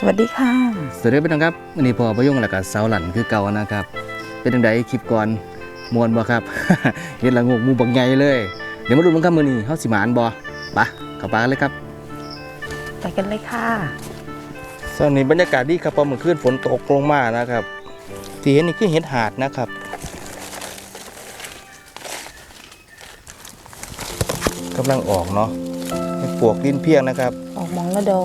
สวัสดีค่ะ สวัสดีพี่น้องครับวันนี้พอประยุงแล้วก็เสาหลันคือเก่านะครับ เป็นจังไดคลิปก่อนมวนบ่ครับเฮ็ดละงกหมูบักใหญ่เลย เดี๋ยวมาดูมันครับมื้อนี้เฮาสิหมานบ่ไปะเข้าปากกันเลยครับ ไปกันเลยค่ะตอนนี้บรรยากาศดีครับเพอเมื่อคืนฝนตกลงมานะครับ ที่เห็นนี่คือเห็ดหาดนะครับกำลังออกเนาะเห็ดปวกดินเพียงนะครับ ออกมองละดอ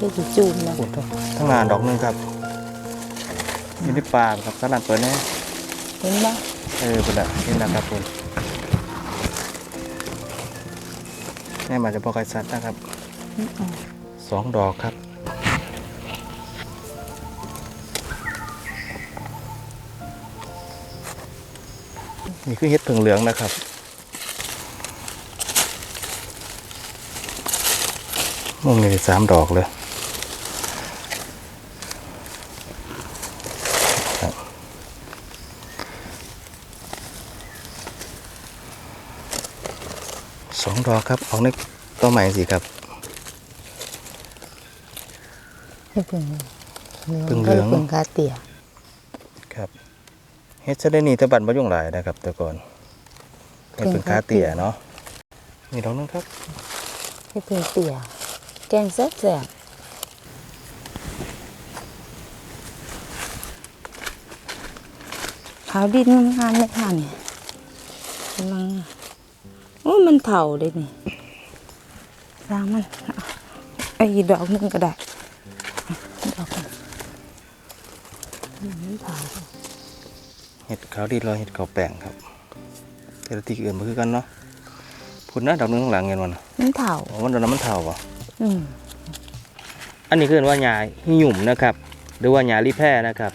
นี่มันก็จะจูมนะโอ้ทั้งทั้งงานดอกหนึงครับอยู่ในป่าครับสลันเปิดแน่เห็นปะเออเป็นแบบนี้นะครับคุณนี่มาจะพอไก่สัตว์นะครับสองดอกครับ นี่คือเห็ดผึ่งเหลืองนะครับ มุมนี้สามดอกเลยครับส องดอกครับออกในต้นใหม่สิครับไม่เพิ่งเพิ่งเหลืองเพิ่งคาเตียครับเฮ็ดจะได้นี่ตะบันบ่ยุ่งหลายนะครับแต่ก่อนเฮ็ดเป็นคาเตียเนาะนี่ดอกนึงครับไม่เพิ่งเตียแกงแซ่บแซ่บขาวดินงามเลยค่ะเนี่ยกำลังโอ้มันเถ่าเลยนี่สร้างมันเอาไอ้ดอกหนึงก็ได้ดอกหนึ่งมันเถ่าเห็ดขาวดีรอยเห็ดขาวแป้งครับแต่ละที่อื่นบ่คือกันเนาะพุ่นนะดอกนึงข้างหลังเห็นมันมันเถ่าอ๋อมันโดนน้ำมันเท่าบ่อืมอันนี้คือว่าหญ้าหิหยุ่มนะครับ หรือว่าหญ้ารีแพร่นะครับ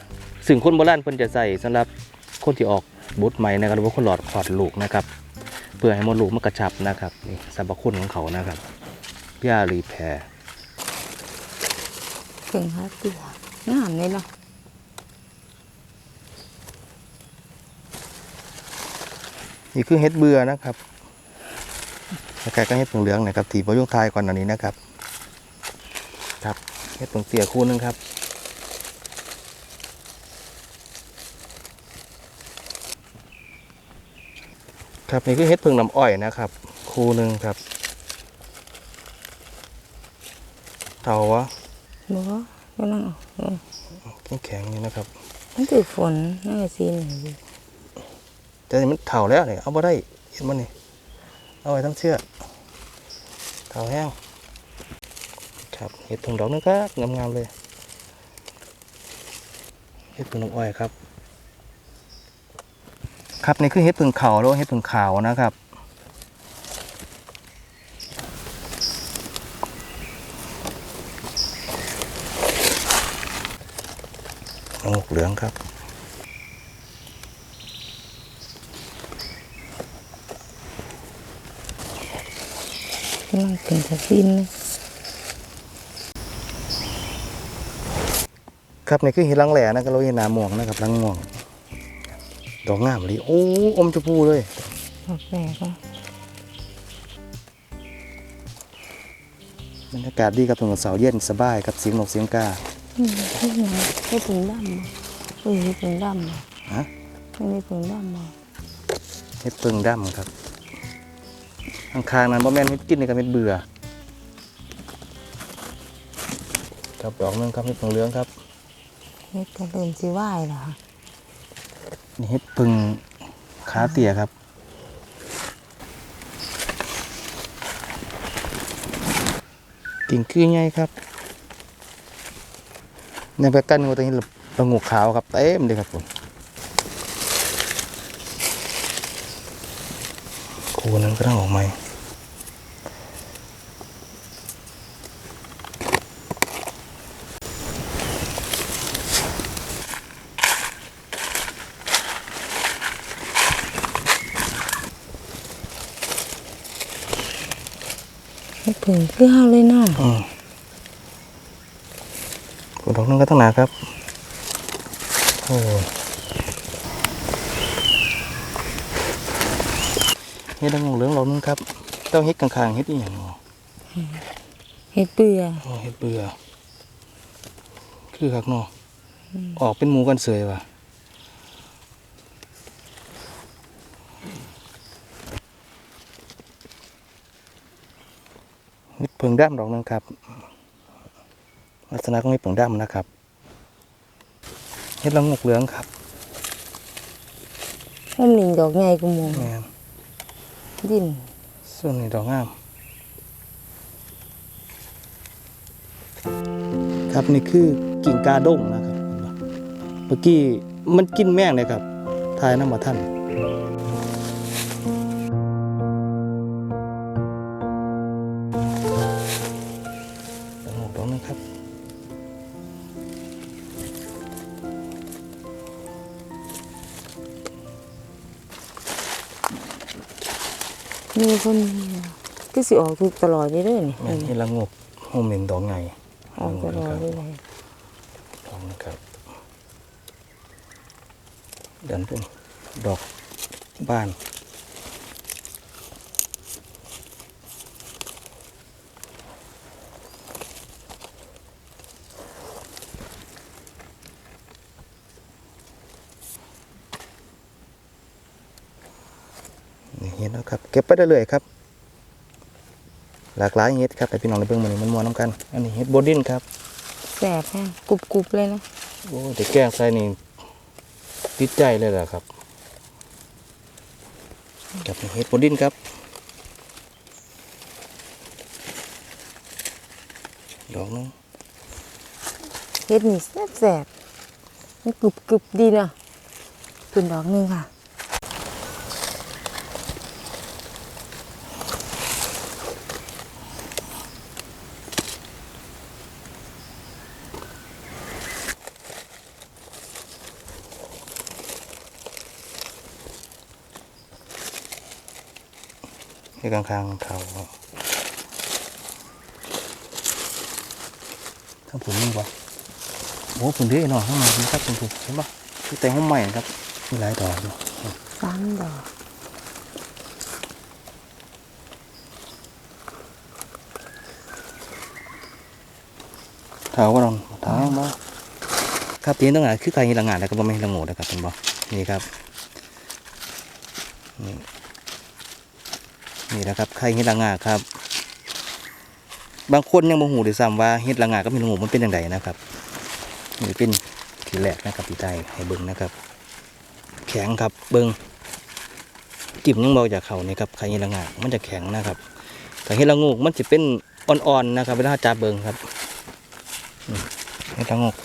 ซึ่งคนโบราณเพิ่นจะใส่สำหรับคนที่ออกบุตรใหม่นะครับหรือว่าคนหลอดคลอดลูกนะครับเพื่อให้มดลูกมันกระชับนะครับนี่สรรพคุณของเขานะครับหญ้ารีแพร่เก่งครับเตียงามเลยเนาะนี่คือเห็ดเบื่อนะครับแล้วก็เห็ดผงเหลืองนะครับที่บ่ยุ่งทายก่อนอันนี้นะครับ ครับเห็ดผงเสียคู่หนึงครับ ครับนี่คือเห็ดผึ่งน้ำอ้อยนะครับ คู่หนึ่งครับเทาวะบัวกำลังเอาเออแข็งๆนี่นะครับมันถือฝนนั่นก็ซีนอยู่แต่นี่มันเถาแล้วเนี่ยเอาบ่ได้เห็นมันนี่เอาไว้ทั้งเชือกเถาแห้งครับเห็ดผึ่งดอกนึงครับงามๆเลยเห็ดผึ่งน้ำอ้อยครับ ครับนี่คือเห็ดผึ่งขาวแล้วเห็ดผึ่งขาวนะครับโอ้เหลืองครับกำลังเป็นสะซีนเลยครับนี่คือเห็ดรังแหล่นะครับเราเห็นหนาม่วงนะครับรังม่วง ดอกงามเลยโอ้อมชมพูเลยดอกแรกก็บรรยากาศดีครับตรงกับเสาเย็นสบายกับเสียงนกเสียงกาอืมให้หนังให้ผงดำมาเฮ้ยให้ผงดำมาฮะไม่มีผงดำมาเห็ดเปิงดำครับข้างๆนั้นบ่แม่นเห็ดกินนี่กับเห็ดเบื่อครับดอกหนึงครับเห็ดเปิงเหลืองครับเฮ็ดก็เริ่มสิไหวแล้วค่ะ นี่เห็ดพึ่งขาเตี่ยครับ กิ่งคือไงครับในแบกกันงูตัวนี้ระงูขาวครับเต็มเลยครับผมคูนั้นก็ต้องออกมา ผงคือเฮาเลยเนาะอืมคูดอกนึงก็ต้องหนาครับ โอ้ยฮ็ดละโงกเหลืองเรานึงครับต้องเฮ็ดข้างๆเฮ็ดอีหยังเนาะเฮ็ดเปื่ออ๋อเฮ็ดเบื่อคือคักเนาะออกเป็นหมูกันเสยว่ะ ปิงด้ามดอกนึงครับลักษณะของเฮ็ดเพิงด้ามนะครับเฮ็ดละโงกเหลืองครับมันมีดอกใหญ่กูหมูแม่นดินส่วนนี้ดอกงาม ครับนี่คือกิ่งกาด้งนะครับเห็นปะเมื่อกี้มันกินแม่งเลยครับทายน้ำมาท่าน คนก็สิออกทุกตลอดนี่เด้อนี่แม่นเห็ดละงกโฮมเมนดอกไงออกตลอดเลยดอกนะครับดันเป็นดอกบ้าน เห็ดแล้วครับ เก็บไปได้เลยครับ หลากหลายเห็ดครับแต่พี่น้องในเบื้องมันมันมวนน้ำกัน อันนี้เห็ดโบดินครับแสบแฮะกรุบกรุบๆเลยนะโอ้แต่แกงใส่นี่ติดใจเลยแหละครับกับเห็ดโบดินครับ ดอกนึงเฮ็ดนี่แสบแสบๆมันกรุบกรุบๆดีเนาะเป็นดอกหนึงค่ะ ที่ข้างๆเขาข้างผมนี่วะโอ้ผมดีหน่อยข้างในนี่ครับผมผมเห็นปะที่แต่งห้องใหม่ครับมีหลายดอกอยู่สามดอกเท้าว่าลองเท้ามาครับตีนต้องหาคือใครมีละงานแล้วก็บ่ไม่ละโงดนะครับเป็นบ่นี่ครับ นี่นะครับใครเฮ็ดละงาครับ บางคนยังบ่ฮู้ด้วยซ้ำว่าเฮ็ดละงากับเฮ็ดละโงดมันเป็นจังไดนะครับนี่เป็นทีแรกนะครับที่ใต้ให้เบิ่งนะครับ แข็งครับเบิ่งจิ้มยังเบาจากเขานี่ครับใครเฮ็ดละงามันจะแข็งนะครับแต่เฮ็ดละโงกมันจะเป็นอ่อนๆนะครับเวลาจับเบิ่งครับเห็ดละงก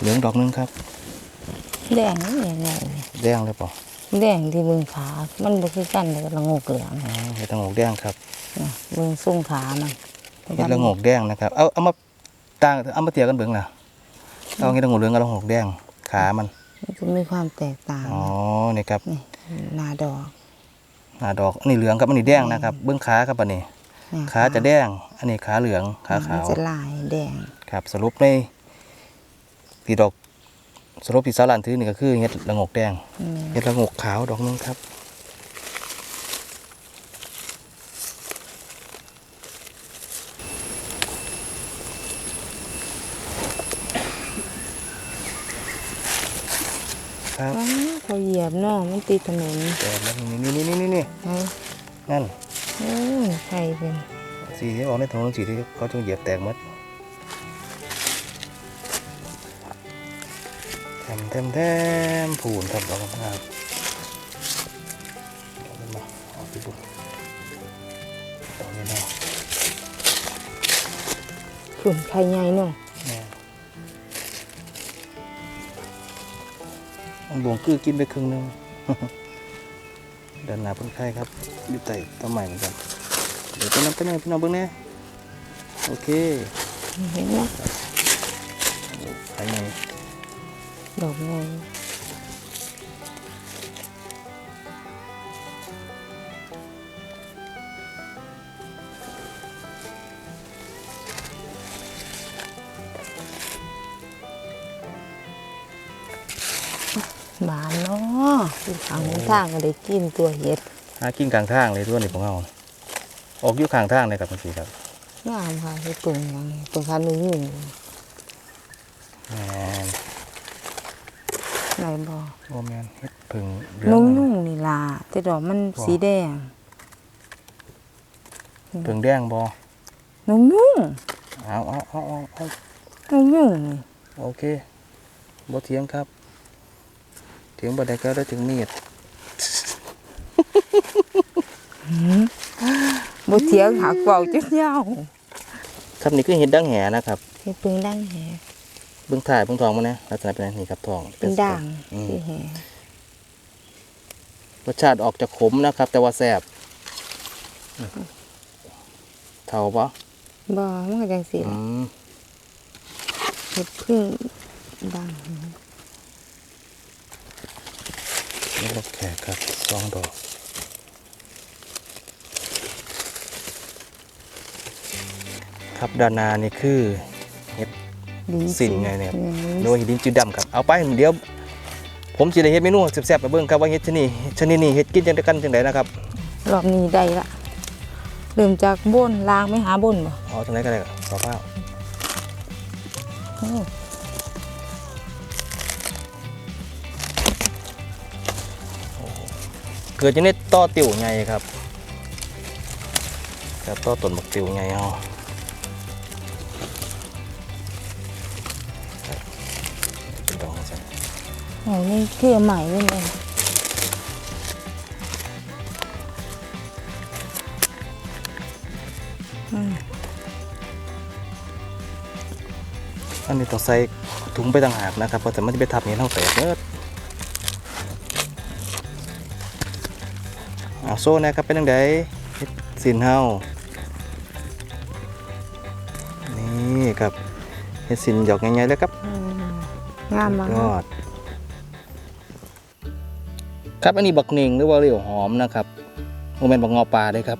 เหลืองดอกหนึงครับ แดงนี่แน่ๆนี่แดงเลยป่ะ แดงที่เบิ่งขา มันบ่คือกันเลยกับละโงกเหลืองอ๋อเห็ดละงกแดงครับนะเบิ่งซุ้มขามันเห็ดละงกแดงนะครับ เอาเอามาต่างเอามาเตียกันเบิ่งล่ะเอาเห็ดละงกเหลืองกับละงกแดงขามันมันก็มีความแตกต่างอ๋อนี่ครับนี่หน้าดอก หน้าดอกอันนี้เหลืองครับอันนี้แดงนะครับ เบื้องขาครับอันนี้เนี่ยขาจะแดง อันนี้ขาเหลืองขาขาว มันจะลายแดง ครับสรุปในที่ดอก สรุปที่สารันถือนี่ก็คือเห็ดละงกแดงอืมเห็ดละงกขาวดอกหนึงครับครับอ้าวเขาเหยียบเนาะมันติดถนนแต่แล้วนี่นี่นี่นี่นี่เฮ้ยนั่นโอ้ยใครเป็นสีที่ออกในถนนสีที่เขาจะเหยียบแตกหมด แถมแถมแถมผูนครับดอกงามเอาขึ้นมาเอาไปดูดอกนี้เนาะฝุ่นใครใหญ่เนาะแม่อันบวงคือกินไปครึ่งหนึงเดินหน้าเพิ่นไข่ครับอยู่ใต้ต้นไม้เหมือนกันเดี๋ยวไปน้ำไปไหนพี่น้องเบิ่งแน่โอเคเห็นไหมไปไงด อกใหญ่หวานเนาะอยู่ทางนู้นทางก็ได้กินตัวเห็ดากินกลางทางเลยตัวนี้ของเราออกอยู่ข้างทางเลยครับบางทีครับงามค่ะเฮ็ดเปิงหยังเปิงคันนี้อยู่แมน ไหนบ่โอแมนเฮ็ดผึ่งเหลืนุ่องนุ่งๆนี่ล่ะแต่ดอกมันบ่สีแดงผึ่งแดงบอนุ่งนุ่งเอาเอาเอาเอาเอานุ่งนุ่งๆนี่โอเคบ่เถียงครับเถียงบ่ได้ก็ได้ถึงมีดบ่เถียงหักเว้าจักยาวครับนี่คือเห็ดดังแหนะครับเฮ็ดเปิงดังแห เบื้องถ่ายเบื้องทองมานะลักษณะเป็นอย่างนี้ครับทองเป็นด่างอืมคือแหรสชาติออกจากขมนะครับ แต่ว่าแซ่บอืมเท่าปะบ่มันก็จังซี่อืล่ะมเฮ็ดพึ่งดังนี่ลูกแขกครับสองดอกครับด้านหนานี่คือ เห็ดลิ้นสิ่งไงเนี่ยอืมหรือว่าเห็ดดินจืดดำครับเอาไปเดี๋ยว ผมจะได้เห็ดเมนูแซ่บๆไปเบิ่งครับว่าเห็ดชนิดชนิดนี้เห็ดกินจังไดกันจังไดนะครับรอบนี้ได้ละเริ่มจากบนล้างไม่หาบนบ่เอาจังไดก็ได้ครับขอผ้าโอ้เกิดจะในต่อติ่วไงครับครับต่อต้นบักติ่วไงเอา โหนี่เที่ยใหม่เลยเลยอันนี้ต้องใส่ถุงไปต่างหากนะครับเพราะแต่มันจะไปทับนี้เท่าแตกเนิดเอาโซ่นะครับเป็นยังไงเฮ็ดสินเฮานี่ครับเฮ็ดสินหยอกง่ายๆเลยครับอืมงามมากยอด ครับอันนี้บักเน่งหรือว่าเหลียวหอมนะครับโมเมนบักงอปลาเลยครับ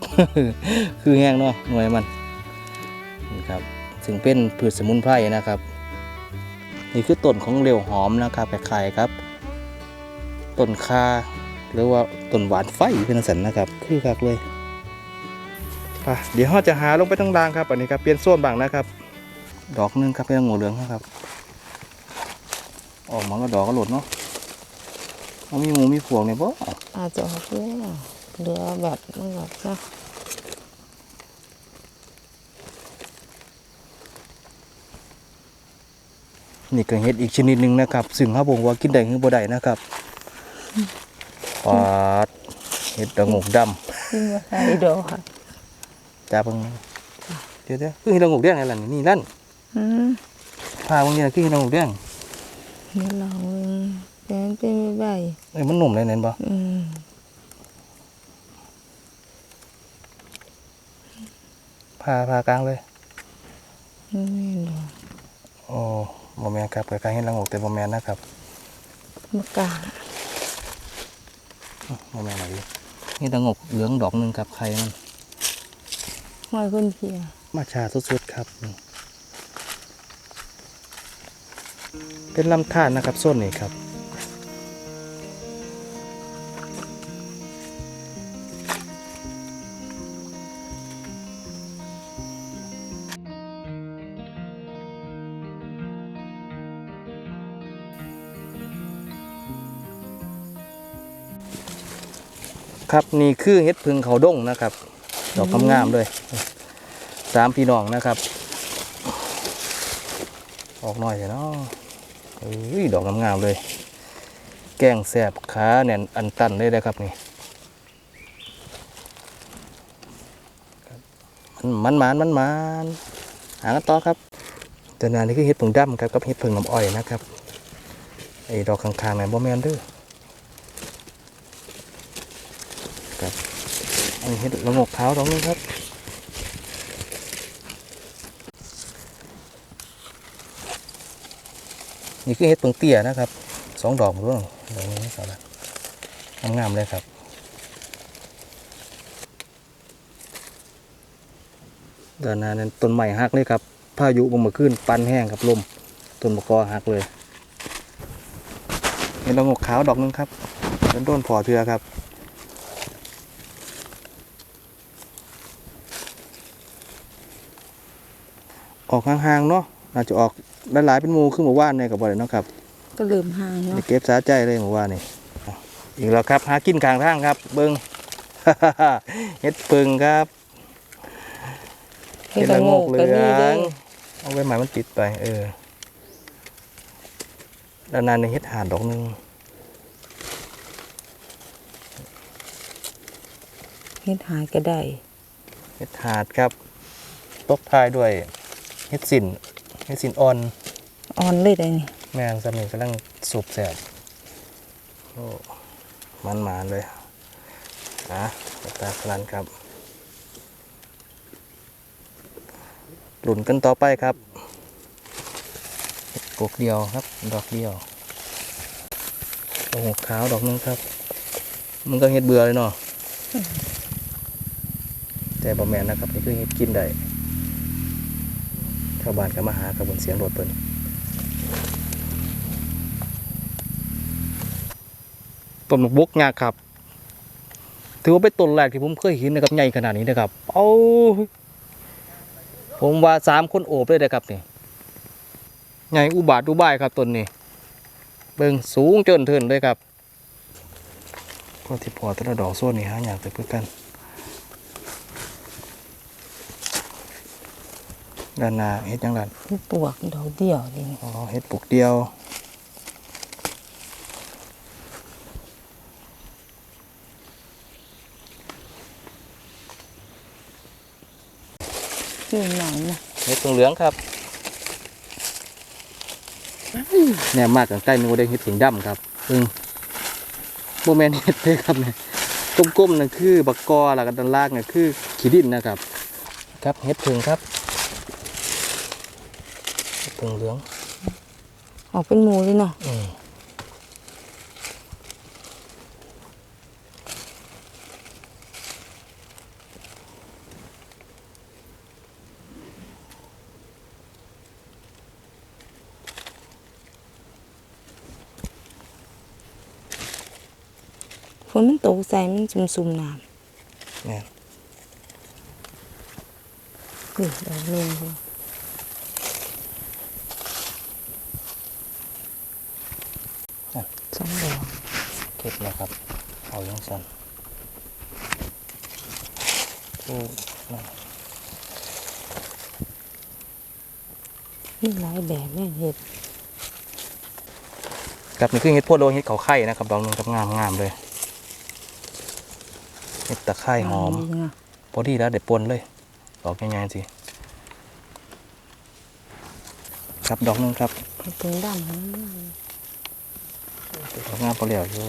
คือแห้งเนาะหน่วยมันนี่ครับซึ่งเป็นพืชสมุนไพรนะครับ นี่คือต้นของเหลียวหอมนะครับคล้ายๆครับต้นคาหรือว่าต้นหวานไฟเป็นสันนะครับ คือคักเลยเดี๋ยวเราจะหาลงไปทางล่างครับอันนี้ครับเปลี่ยนโซนบางนะครับ ดอกนึงครับเป็นงูเหลืองนะครับ ออกมาก็ดอกก็หลุดเนาะ เอามีหมูมีพวงเนี่ยบ่อาจจะออกแล้วเหลือแบบมันแบบนะนี่ก็เห็ดอีกชนิดหนึ่งนะครับ ซึ่งเขาบอกว่ากินได้หรือบ่ได้นะครับปาดเห็ดดะงกดขึ้นมาใส่ดอกค่ะำจ้าเพิ่งเดี๋ยวเดี๋ยวคือเห็ดดะงกแดงไงล่ะนี่นี่นั่นอืมพาเพิ่งนี่นะคือเห็ดดะงกแดงเดี๋ยวลองเบิ่ง แต่มันเป็นใบเอ้ยมันหนุ่มเลยเห็นบ่อืมพาพากลางเลยมันแม่นดอกโอ้บ่แม่นครับคล้ายๆเห็ดดะงกแต่บ่แม่นนะครับมะกาบ่แม่นอะไรเห็ดดะงกเหลืองดอกหนึงครับไข่มันห้อยคนเพียมาชาสุดๆครับนี่เป็นลำธารนะครับส้นนี้ครับ ครับนี่คือเห็ดพึ่งเขาด้งนะครับ ดอกงามๆเลยสามพี่น้องนะครับ ออกหน่อยเถอะเนาะเอ้ยดอกงามๆเลย แกงแสบขาแน่นอันตันเลยนะครับนี่มันมันมันมันมันหากันต่อครับแต่นานนี่คือเห็ดผึ่งดำครับกับเห็ดผึ่งน้ำอ้อยนะครับไอ้ดอกข้างๆเนี่ยบ่แมนเด้อครับ อันนี้เห็ดละงกขาวดอกนึงครับนี่คือเห็ดเปิงเตี้ยนะครับสองดอกร่วงดอกนี้สองดอกงามๆเลยครับด้านหน้านั้นต้นใหม่หักเลยครับพายุบงมาขึ้นปันแห้งครับลมต้นมะกอหักเลยเห็นดอกงกขาวดอกนึงครับเป็นต้นพอเทือครับ ออกห่างๆเนาะน่าจะออกหลายๆเป็นหมูขึ้นหมู่บ้านเนี่ยกับบ่ได้เนาะครับก็ลืมห่างเนาะได้เก็บสาใจเลยหมู่บ้านนี่อะอีกแล้วครับหากินข้างทางครับ เบิ่งเฮ็ดปึงครับเฮ็ดละโงกก็มีเด้อเอาไว้หมายมันติดไป เออด้านหนั้นในเฮ็ดหาดดอกหนึงเฮ็ดหายก็ได้เฮ็ดหาดครับตบท้ายด้วย เฮ็ดสินเฮ็ดสินอ่อนอ่อนเลยได้นี่แม่งสามีกำลังสูบแสบโอ้มันมาเลยอะตาคลันครับหลุนกันต่อไปครับเห็ดกกเดียวครับ ดอกเดียวดอกหัวขาวดอกหนึงครับ มันก็เห็ดเบื่อเลยเนาะแต่บะแมนนะครับนี่คือเห็ดกินได้ ชาวบ้านก็มาหากับบนเสียงรถเปิ้นต้นบกงาครับ ถือว่าเป็นต้นแรกที่ผมเคยเห็นนะครับใหญ่ขนาดนี้นะครับ เอาผมว่าสามคนโอบเลยนะครับนี่ใหญ่อุบาทอุบายครับต้นนี้ เบิ่งสูงจนเทินเลยครับ ก็ที่พอแต่ละดอกโซนนี่หาอยากไปเพื่อกัน ด้านหน้าเฮ็ดหยังไงมันปวกดอกเดียวนี่อ๋อเฮ็ดปลูกเดียว นี่หน่อยนะเห็ดเหลืองๆครับเนี่ยมากกันใกล้นึกว่าได้เห็ดถึงดำครับซึ่งโมเมนเห็ดเลยครับเนี่ยก้มๆนั่นคือบักกอแล้วก็ด้านล่างน่ะคือขี้ดินนะครับ ครับเห็ดผึ่งครับ เห็ดผึ่งเหลืองออกเป็นหมูเลยเนาะอืมฝนมันตกใส่มันซุ่มๆน้ำเนี่ยนี่ดอกหนึงพุ่นสองดอก เก็บนะครับ เอาอยังสันโอ้นั่นมีหลายแบบแม่เห็ดครับนี่คือเห็ดโพดโลเห็ดเขาไข่นะครับดอกหนึงครับงามงามๆเลยเห็ดตะไคร่หอมดีนะพอดีแล้วเด็ดปนเลยดอกง่ายๆสิครับดอกหนึงครับเห็ดถึงดำ นะดอกงามพอแล้วอยู่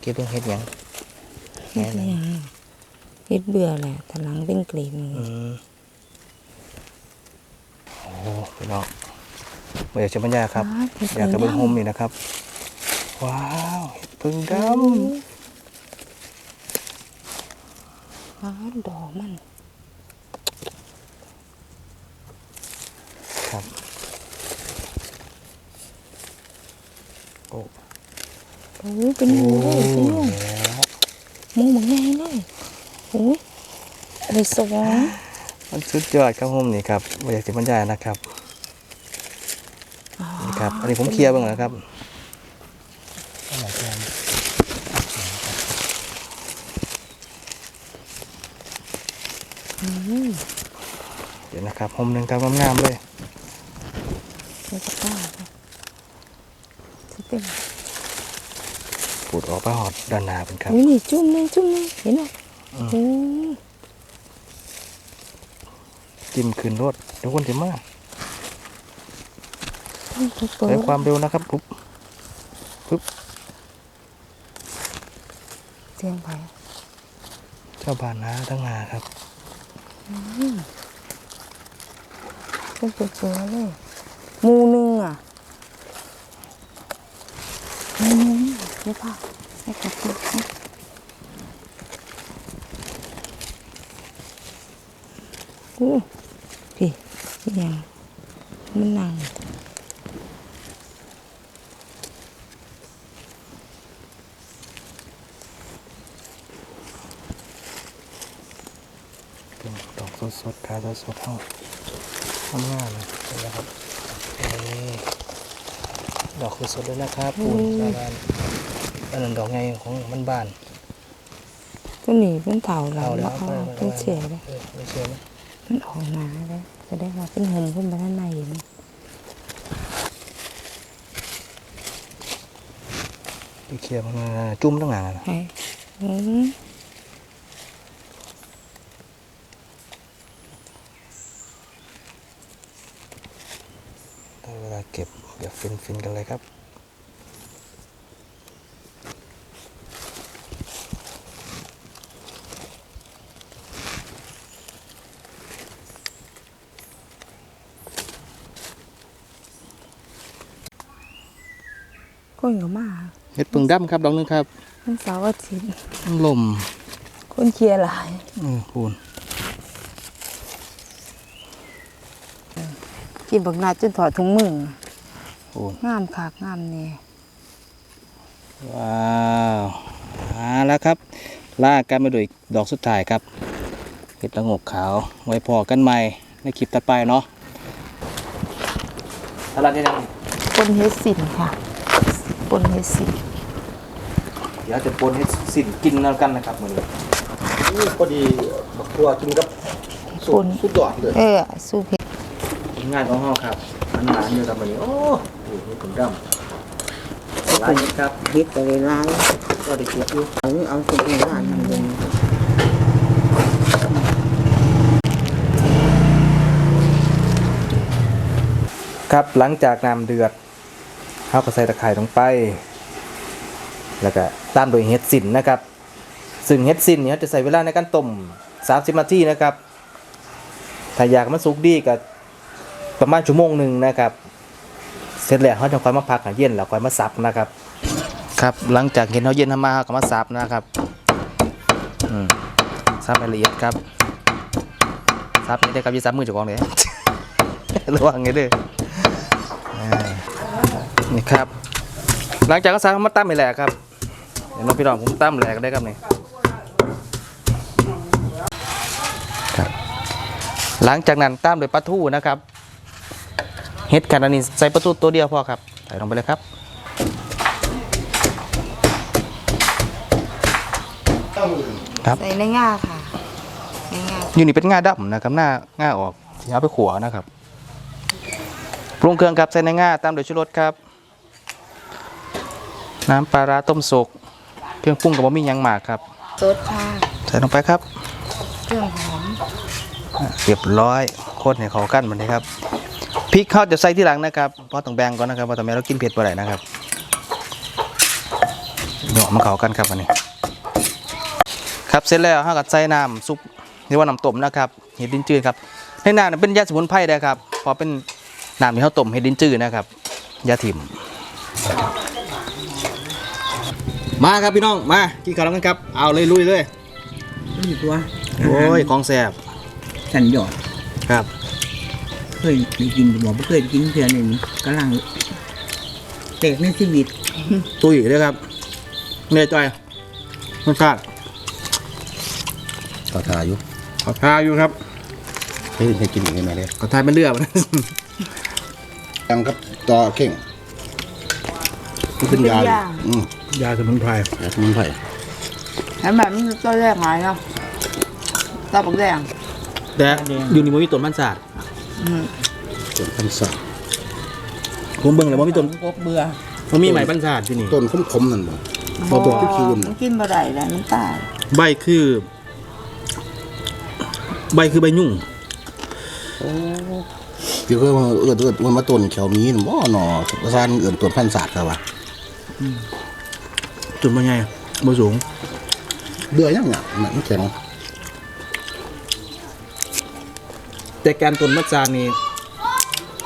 เก็บเรื่งเห็ดหยังเห็ดเนี่ยเห็ดเบื่อแหละแต่หลังเป็นกลีบมันอืมโอ้พี่น้องไม่อยากจะบรรยายครับ อยากจะเบิ่งงโฮมนี่นะครับ ว้าวเห็ดพึ่งดว้าวดอกมันำครับ โอ้โอ้ยเป็นหมูเลยเป็นหมูแล้วหมูเหมือนไงเลยโอ้ยเลยสวองมันสุดยอดครับผมนี่ครับไม่อยากจะบรรยายนะครับนี่ครับ อันนี้ผมเคลียร์เบ้างนะครับอันไหนแกนอืมเดี๋ยวนะครับโฮมหนึ่งครับงามๆเลย ไม่จะกล้าค่ะจะเป็นปูดออกไปหอดด้านหน้าเป็นครับอุ้ยนี่จุ่มเลยจุ่มเลยเห็นไหมอืมโอ้ยจิ้มขึ้นรถเดี๋ยวคนจะมาเปิดใช้ความเร็วนะครับปุ๊บเสียงไปเจ้าบ้านนาตั้งนาครับเป็นเสือเลย หมูหนึ่งอะนึงเดี๋ยวพ่อให้กลับมาโอ้พี่นี่ยังมันนั่งสดสดๆขาสดสดๆเท่าทำงานเลยนะครับ ดอกคือสดเลยนะครับปูนชาวบ้านอันนั้นดอกไงของมันบานตัวนี้เป็นเถาแล้เอาวแล้วเอาเอาไปเป็นเสียเลยเออไม่เชื่อนะมันออกมาแล้วจะได้ว่าเป็นหมขึ้นมาด้านในอยู่นี่ไปเคลียร์มันมาจุ่มตั้งนานแล้วนะ ไอ้อืม ได้เวลาเก็บเดี๋ยว ฟินฟินๆกันเลยครับคนก็มาเห็ดปึงดำครับดอกหนึงครับมันเสาร์อาทิตย์ลมคนเคลียร์หลายอืมปูนกินบักนาดจนถอดถุงมือ ปูนงามคักงามนี่ว้าวมาแล้วครับลากกันมาด้วยดอกสุดท้ายครับเห็ดละงกขาว ไว้พอกันใหม่ในคลิปถัดไปเนาะอะไรนี่นะปนเฮดสินค่ะปนเฮดสินเดี๋ยวจะปนให้สิ้นกินแล้วกันนะครับมือนี้นี่พอดีบักทัวกินกับสุดสุดยอดเลยเออสู้เพชรผลงานของห้องครับมันหวานอยู่ครับมือนี้โอ้ โหนี่ผมดำลายครับเฮ็ดไปเลยร้ายก็ได้เก็บอยู่เอาเอาสิ่งที่ร้านทำเลยครับหลังจากน้ำเดือดเขาก็ใส่ตะไคร้ลงไป แล้วก็ตามโดวยเห็ดสินนะครับ ซึ่งเห็ดสินเนี่ยจะใส่เวลาในการต้ม30นาทีนะครับ ถ้าอยากให้มันสุกดีก็ประมาณชั่วโมงหนึ่งนะครับ เสร็จแล้วเขาจะคอยมาพักห้เย็นแล้วคอยมาสับนะครับ ครับหลังจากเห็นเขาเย็นทำมาเขาก็มาสับนะครับอืมสับละเอียดครับสับนี่ได้ครับยี่สับมือจ้าของเลยระวังไงเด้ออ่านี่ครับ หลังจากก็สับมาตั้มไปแหละครับเดี๋ยวน้องพี่น้องผมตั้มแหลกได้ครับนี่ครับ หลังจากนั้นตามโดยปลาทูนะครับ เฮ็ดกันอันนี้ใส่ปลาทูตัวเดียวพอครับ ใส่ลงไปเลยครับ ครับ ใส่ในง่าค่ะในง่าอยู่นี่เป็นง่าดำนะครับหน้าง่าออกที่เอาไปขัวนะครับปรุงเครื่องครับใส่ในง่าตามด้วยชูรสครับ น้ำปลาร้าต้มสุกเครื่องปรุงกับบะหมี่ยังหมากครับสดค่ะใส่ลงไปครับ เครื่องหอมอะเรียบร้อยโคตรให้เขากันเหมือนนี้ครับ พริกเขาจะใส่ที่หลังนะครับเพราะต้องแบ่งก่อนนะครับเพราะตอนนี้เรากินเผ็ดไปไหนนะครับเดี๋ยวมาเขากันครับอันนี้ ครับเสร็จแล้วเราก็ใส่น้ำซุปเรียกว่าน้ำต้มนะครับเห็ดดินจืดครับในน้ำนั้นเป็นยาสมุนไพรนะครับเพราะเป็นน้ำที่เขาต้มเห็ดดินจืดนะครับยาถิ่มมาครับพี่น้องมากินข้าวแล้วกันครับเอาเลยลุยเลยนี่ตัวโอ้ยของแซ่บสันยอดครับ เคยได้กินบอกว่าเคยกินเทื่อหนึ่งกำลังเตกในชีวิตตุ้ยเลยครับเนยจอยรสชาติต่อทาอยู่ขอทาอยู่ครับให้ให้กินอย่างนี้มาเลยขอทายเป็นเรือมันยังครับต่อเข่งมันเป็นยาอยู่อืมยาสมุนไพรยาสมุนไพรแล้วแบบมันตัวแรกหายเนาะตาบักแดงแต่อยู่นี่มันมีต้นมันสาด ต้นพันสาผมเบิ่งแล้วมันมีต้นกบเบื่อมันมีไหมมันสาดที่นี่ต้นขมๆนั่นบ่บ่ต้นที่คิวมันน่ะกินบ่ได้แล้วมันตายใบคือ ใบคือใบยุ่งที่เขาว่าเอื้อนเอื้อนมันมาต้นแถวนี้น่ะบ่หนอประสานเอื้อนต้นพันศาสตร์ครับว่าจุดมันไงบ่สูงเบื่อยังเนี่ยมันแข็ง แต่การต้นมันสาดนี่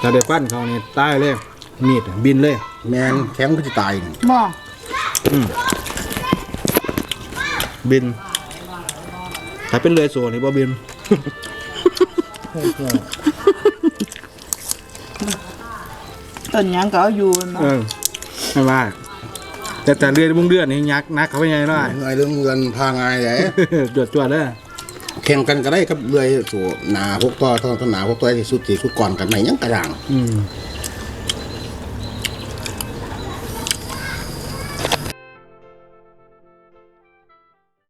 ถ้าได้ฟันเขานี่ตายเลย มีดบินเลย แมนแข็งก็จะตายนี่หม้อบิน ถ้าเป็นเรือโซนี่บ่บิน ต้นหยังก็เอาอยู่มันบ่เออไม่ว่าแต่แต่เรือมุงเดือนนี่ยักษ์นักเขาไปไงน้อยไงเรื่องเงินพาไงไดจวดจวดเลย แข่งกันก็ได้ครับเรื่อยสู่หนาพวกตัวต่อต่อหนาพวกตัวที่สุดที่สุดก่อนกันไหนยังกระด่าง อืม